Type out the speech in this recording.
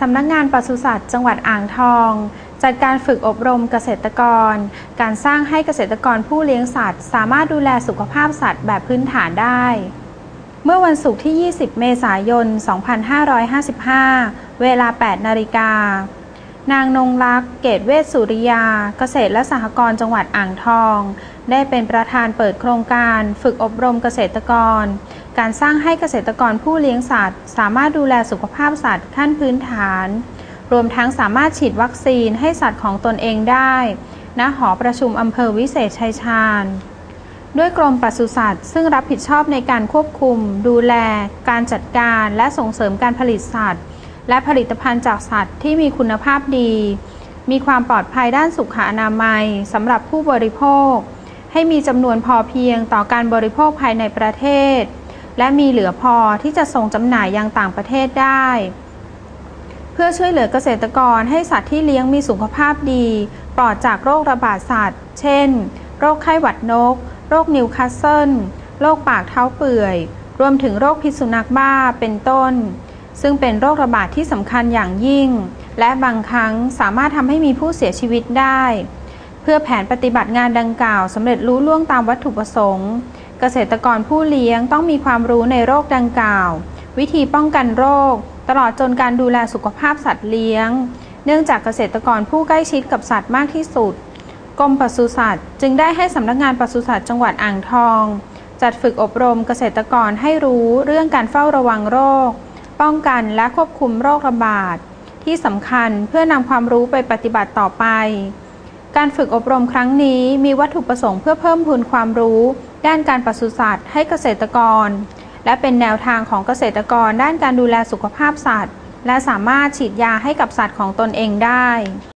สำนักงานปศุสัตว์จังหวัดอ่างทอง จัดการฝึกอบรมเกษตรกร การสร้างให้เกษตรกรผู้เลี้ยงสัตว์ สามารถดูแลสุขภาพสัตว์แบบพื้นฐานได้ เมื่อวันศุกร์ที่ 20 เมษายน 2555 เวลา 8 นาฬิกานางนงรักษ์เกตเวชสุริยา เกษตรและสหกรณ์จังหวัดอ่างทอง ได้เป็นประธานเปิดโครงการ ฝึกอบรมเกษตรกร การสร้างให้เกษตรกรผู้เลี้ยงสัตว์ สามารถดูแลสุขภาพสัตว์ขั้นพื้นฐาน รวมทั้งสามารถฉีดวัคซีนให้สัตว์ของตนเองได้ณหอประชุมอำเภอวิเศษชัยชาญ ด้วยกรมปศุสัตว์ ซึ่งรับผิดชอบในการควบคุม ดูแล การจัดการและส่งเสริมการผลิตสัตว์ และผลิตภัณฑ์จากสัตว์ที่มีคุณภาพดี มีความปลอดภัยด้านสุขอนามัยสำหรับผู้บริโภค ให้มีจำนวนพอเพียงต่อการบริโภคภายในประเทศ และมีเหลือพอที่จะส่งจำหน่ายยังต่างประเทศได้ เพื่อช่วยเหลือเกษตรกรให้สัตว์ที่เลี้ยงมีสุขภาพดี ปลอดจากโรคระบาดสัตว์ เช่น โรคไข้หวัดนก โรคนิวคาสเซิล โรคปากเท้าเปื่อย รวมถึงโรคพิษสุนัขบ้า เป็นต้น ซึ่งเป็นโรคระบาดที่สำคัญอย่างยิ่ง และบางครั้งสามารถทำให้มีผู้เสียชีวิตได้ เพื่อแผนปฏิบัติงานดังกล่าวสำเร็จรู้ล่วงตามวัตถุประสงค์ เกษตรกรผู้เลี้ยงต้องมีความรู้ในโรคดังกล่าว วิธีป้องกันโรค ตลอดจนการดูแลสุขภาพสัตว์เลี้ยง เนื่องจากเกษตรกรผู้ใกล้ชิดกับสัตว์มากที่สุดกรมปศุสัตว์จึงได้ให้สำนักงานปศุสัตว์จังหวัดอ่างทอง จัดฝึกอบรมเกษตรกรให้รู้เรื่องการเฝ้าระวังโรค ป้องกันและควบคุมโรคระบาดที่สำคัญเพื่อนำความรู้ไปปฏิบัติต่อไป การฝึกอบรมครั้งนี้มีวัตถุประสงค์เพื่อเพิ่มพูนความรู้ ด้านการปศุสัตว์ให้เกษตรกร และเป็นแนวทางของเกษตรกรด้านการดูแลสุขภาพสัตว์ และสามารถฉีดยาให้กับสัตว์ของตนเองได้